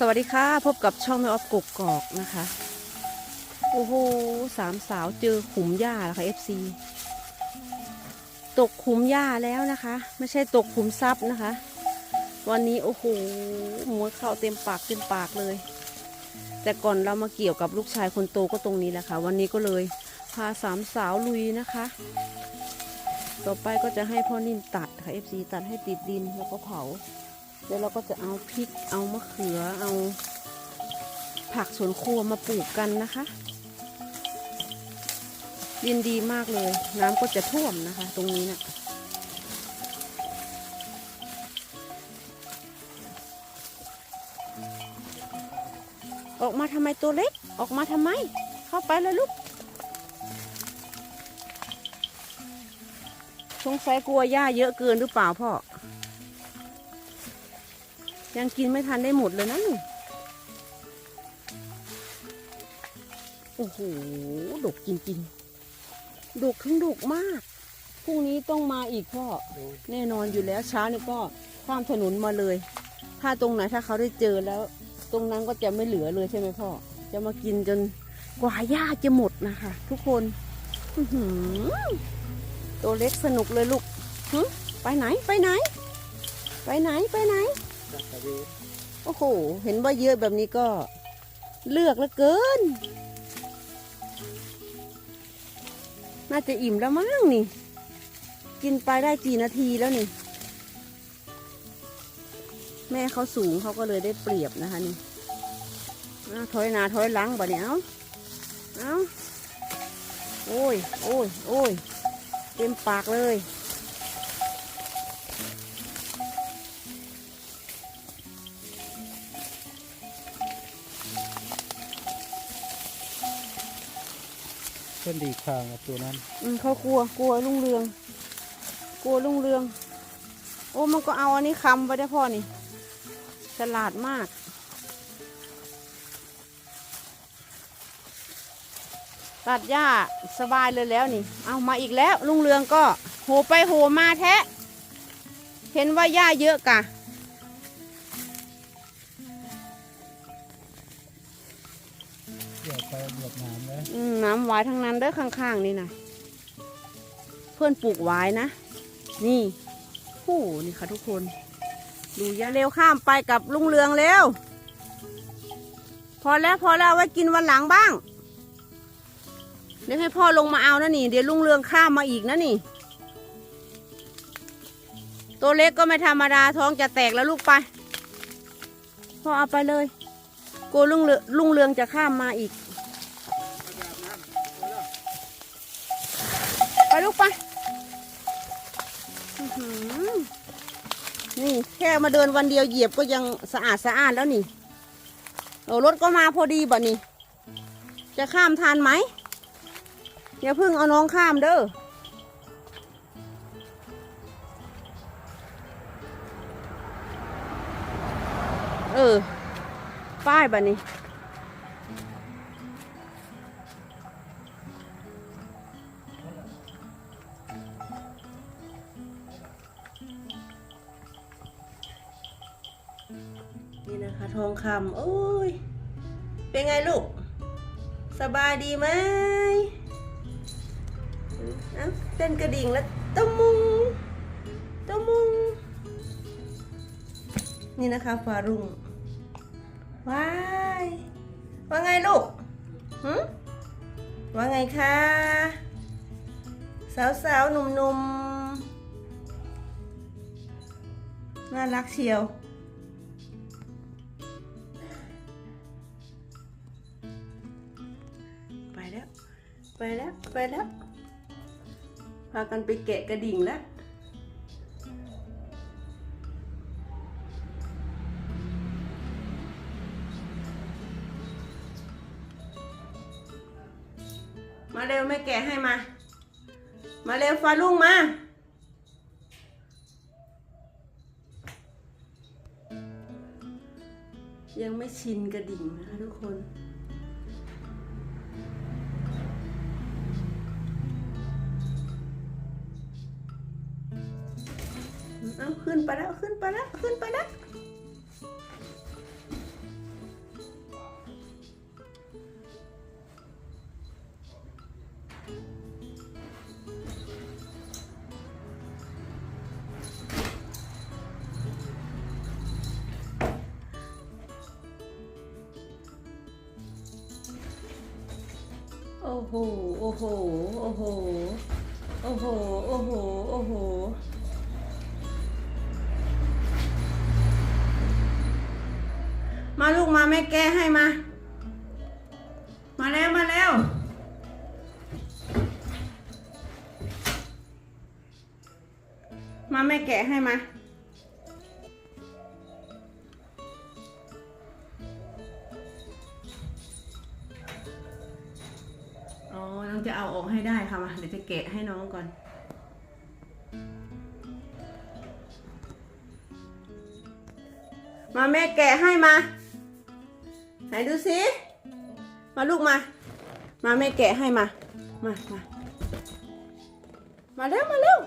สวัสดีค่ะ พบกับช่องแม่ออฟกกกอกนะคะ โอ้โหสามสาวเจอขุมหญ้าแล้วค่ะ FC ตกขุมหญ้าแล้วนะคะ ไม่ใช่ตกขุมทรัพย์นะคะ วันนี้โอ้โหหมูเข้าเต็มปากเต็มปากเลย แต่ก่อนเรามาเกี่ยวกับลูกชายคนโตก็ตรงนี้แหละค่ะ วันนี้ก็เลยพาสามสาวลุยนะคะ ต่อไปก็จะให้พ่อนิ่มตัดค่ะ FC ตัดให้ติดดินแล้วก็เผา เดี๋ยวเราก็จะเอาพริก เอามะเขือ เอาผักสวนครัวมาปลูกกันนะคะดินดีมากเลย น้ำก็จะท่วมนะคะ ตรงนี้นะออกมาทำไมตัวเล็ก ออกมาทำไม เข้าไปเลยลูก สงสัยกลัวหญ้าเยอะเกินหรือเปล่าพ่อ ยังกินไม่ทันได้หมดเลยนะนี่โอ้โหดกจริงๆดกทั้งดกมากพรุ่งนี้ต้องมาอีกพ่อแน่นอนอยู่แล้วเช้านี่ก็ข้ามถนนมาเลย ถ้าตรงไหนถ้าเขาได้เจอแล้ว ตรงนั้นก็จะไม่เหลือเลยใช่ไหมพ่อ จะมากินจนกว่าหญ้าจะหมดนะคะ ทุกคนตัวเล็กสนุกเลยลูกหึไปไหนไปไหน ไปไหนไปไหน โอ้โห เห็นว่าเยอะแบบนี้ก็เลือกแล้วเกิน น่าจะอิ่มแล้วมั้งนี่ กินไปได้กี่นาทีแล้วนี่ แม่เขาสูงเขาก็เลยได้เปรียบนะคะนี่ถอยนาถอยหลังบ่เนี่ยเอาเอาโอ้ย โอ้ย โอ้ย เต็มปากเลย เส้นดีคางตัวนั้นอืมเขากลัวกลัวลุงเรือง กลัวลุงเรือง โอ้มันก็เอาอันนี้คำไปได้พ่อนี่ฉลาดมาก ตัดหญ้าสบายเลยแล้วนี่ เอามาอีกแล้วลุงเรืองก็ โหไปโหมาแท้ เห็นว่าหญ้าเยอะกะ ด้อข้างๆนี่นะเพื่อนปลูกหวายนะ นี่โอ้นี่ค่ะทุกคน ดูอย่าเร็วข้ามไปกับลุงเรืองเร็ว พอแล้วพอแล้วไว้กินวันหลังบ้าง เดี๋ยวให้พ่อลงมาเอานะนี่ เดี๋ยวลุงเรืองข้ามมาอีกนะนี่ ตัวเล็กก็ไม่ธรรมดาท้องจะแตกแล้วลูกไป พ่อเอาไปเลยกลัวลุงเรืองลุงเรืองจะข้ามมาอีก ลูกไปอื้อหือนี่แค่มาเดินวันเดียวเหยียบก็ยังสะอาดสะอาดแล้วนี่โอ้รถก็มาพอดีบ่นี่ จะข้ามทันไหมอย่าเพิ่งเอาน้องข้ามเด้อเออ ป้ายบ่นี่นี่ำโอ้ย เป็นไงลูก สบายดีไหมเอ้าเต้นกระดิ่งแล้วตะมุงตะมุง นี่นะคะฟารุ่งว้ายว่าไงลูกหืมว่าไงคะสาวๆหนุ่มๆน่ารักเชียว ไปแล้ว พากันไปแกะกระดิ่งแล้วมาเร็วแม่แกะให้มา มาเร็วฟาลุงมา ยังไม่ชินกระดิ่งนะคะทุกคน เอาขึ้นไปแล้วขึ้นไปแล้วขึ้นไปแล้วโอ้โห โอ้โห โอ้โห โอ้โห โอ้โห โอ้โห ลูกมาแม่แก้ให้มา มาแล้วมาแล้ว มาแม่แกะให้มา อ๋อ น้องจะเอาออกให้ได้ค่ะมา เดี๋ยวจะแกะให้น้องก่อนมาแม่แกะให้มา ไหนดูสิมาลูกมา มาแม่แกะให้มา มามามาเร็วมาเร็ว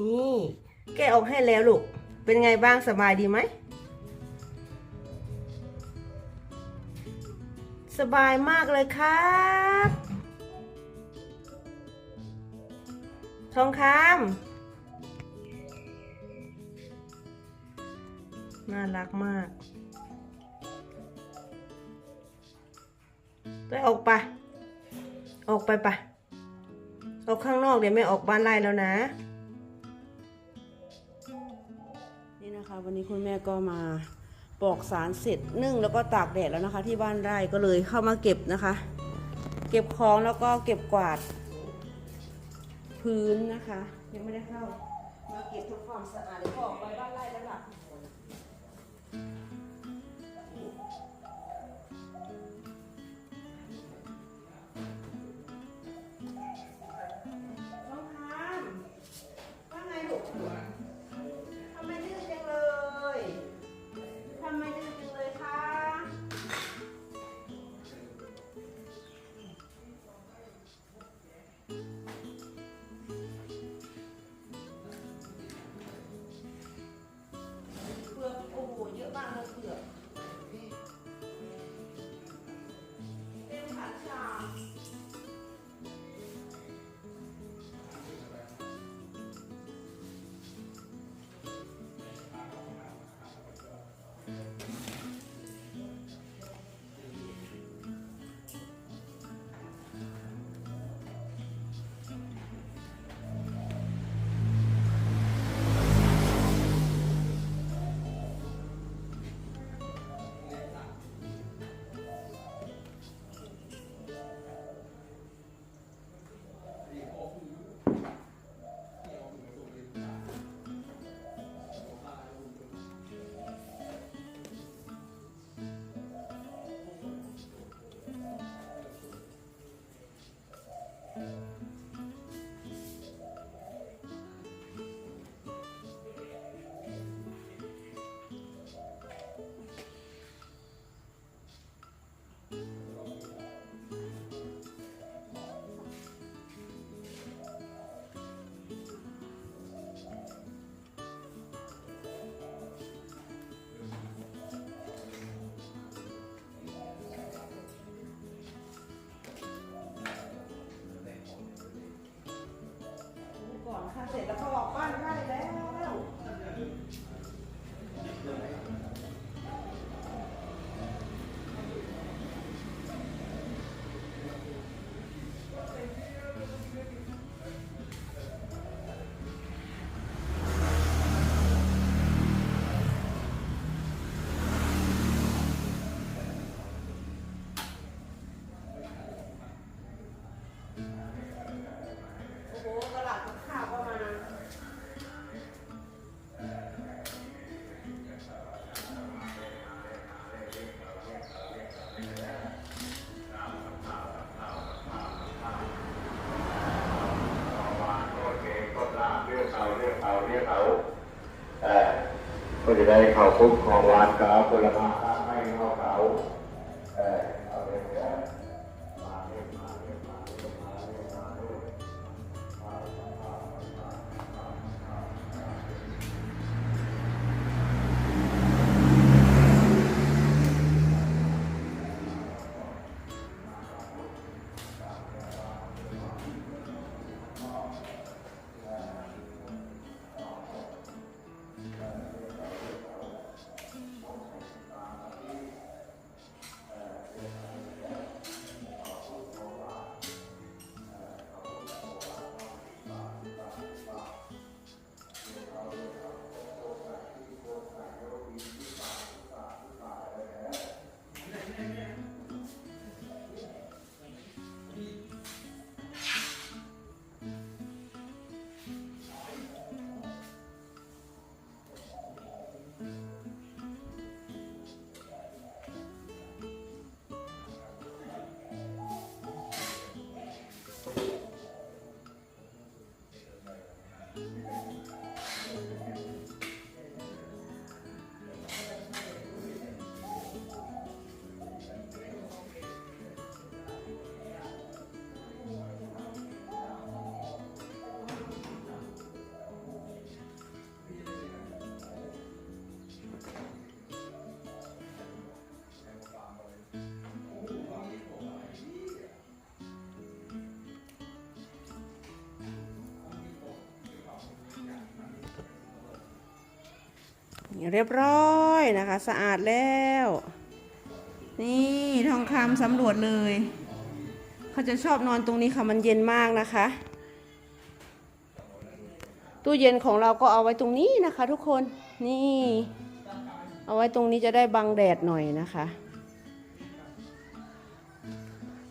นี่แกะออกให้แล้วลูก เป็นไงบ้างสบายดีไหม สบายมากเลยครับทองคำ น่ารักมากไปออกไป ออกไปไปออกข้างนอกเดี๋ยวไม่ออกบ้านไร่แล้วนะ นี่นะคะ วันนี้คุณแม่ก็มาปอกสารเสร็จนึ่งแล้วก็ตากแดดแล้วนะคะ ที่บ้านไร่ก็เลยเข้ามาเก็บนะคะ เก็บของแล้วก็เก็บกวาด พื้นนะคะ ยังไม่ได้เข้า มาเก็บทำความสะอาดเดี๋ยวก็ออกไปบ้านไร่แล้วล่ะ จะได้เขาคุ้มของหวานกับผลไม้ให้เขาเขาเออเอาเรียมาเรียมาเรียมาเรียมาเรียมาเรียมา เรียบร้อยนะคะ สะอาดแล้ว นี่ทองคำสำรวจเลย เขาจะชอบนอนตรงนี้ค่ะมันเย็นมากนะคะ ตู้เย็นของเราก็เอาไว้ตรงนี้นะคะ ทุกคนนี่ เอาไว้ตรงนี้จะได้บังแดดหน่อยนะคะ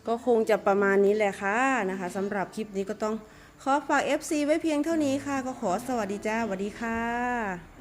ก็คงจะประมาณนี้แหละค่ะนะคะสำหรับคลิปนี้ก็ต้องขอฝาก FC ไว้เพียงเท่านี้ค่ะ ก็ขอสวัสดีจ้าสวัสดีค่ะ